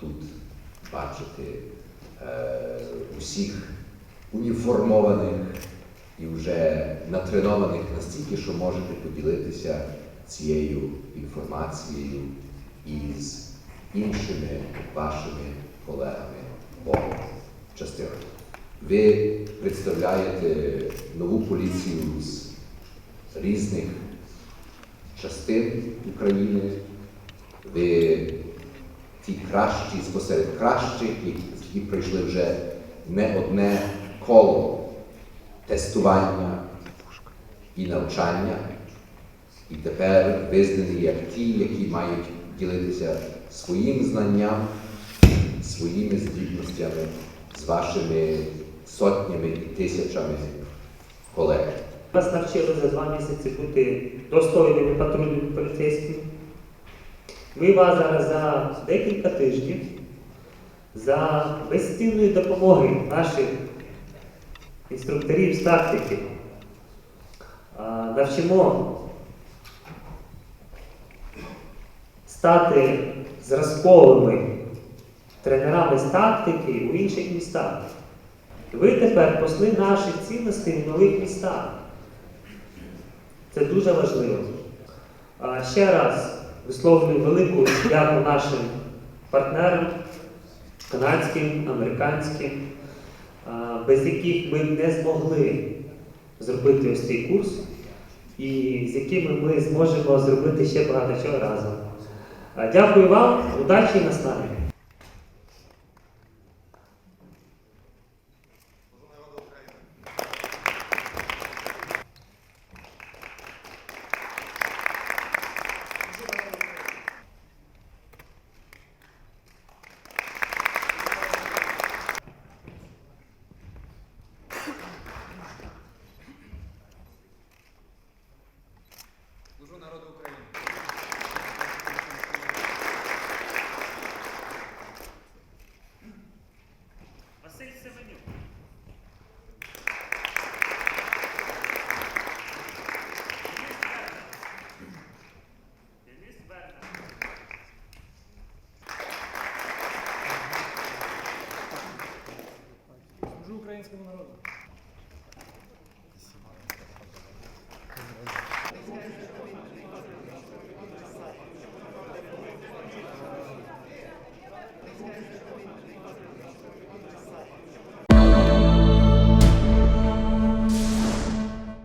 тут бачити е, усіх уніформованих і вже натренованих настільки, що можете поділитися цією інформацією із іншими вашими колегами по частинах. Ви представляєте нову поліцію з різних частин України. Ви ті кращі спосеред кращих, які пройшли вже не одне коло тестування і навчання, і тепер визнані як ті, які мають ділитися своїм знанням, своїми здібностями з вашими сотнями і тисячами колег. Нас навчили за два місяці бути достойними патрульними поліцейськими. Ми вас зараз за декілька тижнів за безцінної допомоги наших інструкторів з тактики навчимо стати зразковими тренерами з тактики у інших містах. Ви тепер посли наших цінностей в нових містах. Це дуже важливо. Ще раз висловлюю велику дяку нашим партнерам, канадським, американським, без яких ми не змогли зробити ось цей курс, і з якими ми зможемо зробити ще багато чого разом. Дякую вам, удачі і наснаги! Служу народу України. Василь Семенюк. Денис українському народу.